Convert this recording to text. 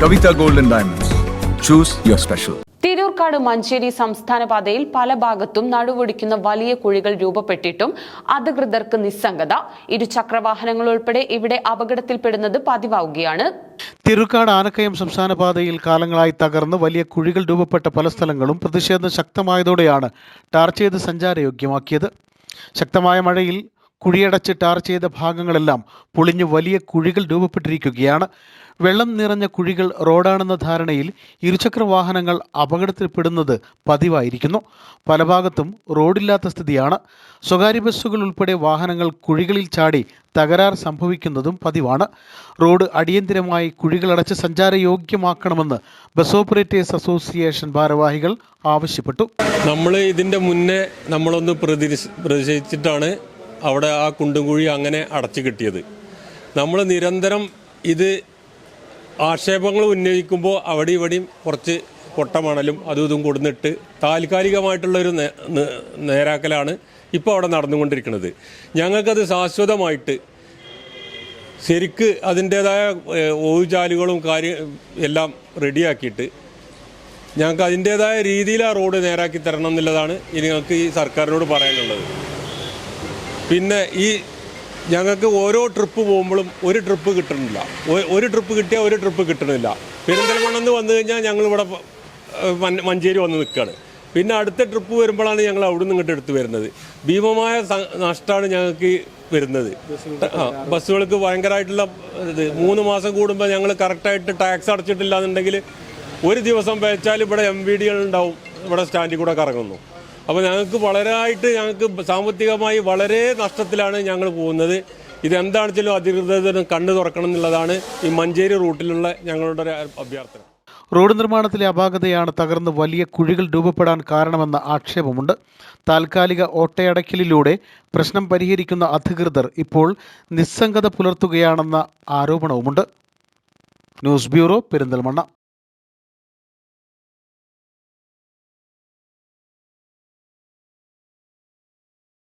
Kavita golden diamonds Diamonds. Your special special. Thirurkkad Manjeri സംസ്ഥാന പാതയിൽ പല ഭാഗത്തും നടുവൊടിക്കുന്ന വലിയ കുഴികൾ രൂപപ്പെട്ടിട്ടും അധികൃതർക്ക് നിസ്സംഗത ഇരുചക്രവാഹനങ്ങൾ ഉൾപ്പെടെ ഇവിടെ അപകടത്തിൽപ്പെടുന്നത് പതിവാവുകയാണ് തിരുക്കാട് ആനക്കയം സംസ്ഥാന പാതയിൽ കാലങ്ങളായി തകർന്ന് വലിയ കുഴികൾ രൂപപ്പെട്ട പല സ്ഥലങ്ങളും പ്രതിഷേധം ശക്തമായതോടെയാണ് ടാർ ചെയ്ത് സഞ്ചാരയോഗ്യമാക്കിയത് ശക്തമായ മഴയിൽ കുഴിയടച്ച് ടാർ ചെയ്ത ഭാഗങ്ങളെല്ലാം പൊളിഞ്ഞ് വലിയ കുഴികൾ രൂപപ്പെട്ടിരിക്കുകയാണ്. വെള്ളം നിറഞ്ഞ കുഴികൾ റോഡാണെന്ന ധാരണയിൽ ഇരുചക്ര വാഹനങ്ങൾ അപകടത്തിൽപ്പെടുന്നത് പതിവായിരിക്കുന്നു. പല ഭാഗത്തും റോഡില്ലാത്ത സ്ഥിതിയാണ്. സ്വകാര്യ ബസ്സുകൾ ഉൾപ്പെടെ വാഹനങ്ങൾ കുഴികളിൽ ചാടി തകരാർ സംഭവിക്കുന്നതും പതിവാണ്. റോഡ് അടിയന്തിരമായി കുഴികളടച്ച് സഞ്ചാരയോഗ്യമാക്കണമെന്ന് ബസ് ഓപ്പറേറ്റേഴ്സ് അസോസിയേഷൻ ഭാരവാഹികൾ ആവശ്യപ്പെട്ടു. നമ്മൾ ഇതിന്റെ മുന്നേ നമ്മളൊന്ന് പ്രതിരി- പ്രതിഷേധിച്ചിട്ടാണ് അവിടെ ആ കുണ്ടും കുഴി അങ്ങനെ അടച്ചു കിട്ടിയത്. നമ്മൾ നിരന്തരം ഇത് ആക്ഷേപങ്ങൾ ഉന്നയിക്കുമ്പോൾ അവിടെ ഇവിടെയും കുറച്ച് കൊട്ടമണലും അതും ഇതും കൊടുന്നിട്ട് താൽക്കാലികമായിട്ടുള്ളൊരു നേരാക്കലാണ് ഇപ്പോൾ അവിടെ നടന്നുകൊണ്ടിരിക്കുന്നത്. ഞങ്ങൾക്കത് ശാശ്വതമായിട്ട് ശരിക്ക് അതിന്റേതായ ഓവുചാലുകളും കാര്യം എല്ലാം റെഡിയാക്കിയിട്ട് ഞങ്ങൾക്ക് അതിന്റേതായ രീതിയിൽ ആ റോഡ് നേരാക്കി തരണം എന്നുള്ളതാണ് ഇനി ഞങ്ങൾക്ക് ഈ സർക്കാരിനോട് പറയാനുള്ളത്. പിന്നെ ഈ ഞങ്ങൾക്ക് ഓരോ ട്രിപ്പ് പോകുമ്പോഴും ഒരു ട്രിപ്പ് കിട്ടണില്ല ഒരു ട്രിപ്പ് കിട്ടിയാൽ ഒരു ട്രിപ്പ് കിട്ടണില്ല. പെരിന്തൽമണ്ണെന്ന് വന്നു കഴിഞ്ഞാൽ ഞങ്ങളിവിടെ മഞ്ചേരി വന്ന് നിൽക്കുകയാണ് പിന്നെ അടുത്ത ട്രിപ്പ് വരുമ്പോഴാണ് ഞങ്ങൾ അവിടെ നിന്ന് ഇങ്ങോട്ട് എടുത്ത് വരുന്നത്. ഭീമമായ നഷ്ടമാണ് ഞങ്ങൾക്ക് വരുന്നത്. ബസ്സുകൾക്ക് ഭയങ്കരമായിട്ടുള്ള ഇത് മൂന്ന് മാസം കൂടുമ്പോൾ ഞങ്ങൾ കറക്റ്റായിട്ട് ടാക്സ് അടച്ചിട്ടില്ല എന്നുണ്ടെങ്കിൽ ഒരു ദിവസം വെച്ചാൽ ഇവിടെ എം വി ഡികൾ ഉണ്ടാവും. ഇവിടെ സ്റ്റാൻഡിൽ കൂടെ കറങ്ങുന്നു. അപ്പോൾ ഞങ്ങൾക്ക് വളരെയായിട്ട് ഞങ്ങൾക്ക് സാമ്പത്തികമായി വളരെ നഷ്ടത്തിലാണ് ഞങ്ങൾ പോകുന്നത്. ഇതെന്താണെന്ന് വെച്ചാലും അധികൃതരും കണ്ണു തുറക്കണം എന്നുള്ളതാണ് ഈ മഞ്ചേരി റൂട്ടിലുള്ള ഞങ്ങളുടെ ഒരു അഭ്യർത്ഥന. റോഡ് നിർമ്മാണത്തിലെ അപാകതയാണ് തകർന്ന് വലിയ കുഴികൾ രൂപപ്പെടാൻ കാരണമെന്ന ആക്ഷേപമുണ്ട്. താൽക്കാലിക ഓട്ടയടക്കലിലൂടെ പ്രശ്നം പരിഹരിക്കുന്ന അധികൃതർ ഇപ്പോൾ നിസ്സംഗത പുലർത്തുകയാണെന്ന ആരോപണവുമുണ്ട്. News bureau Perinthalmanna.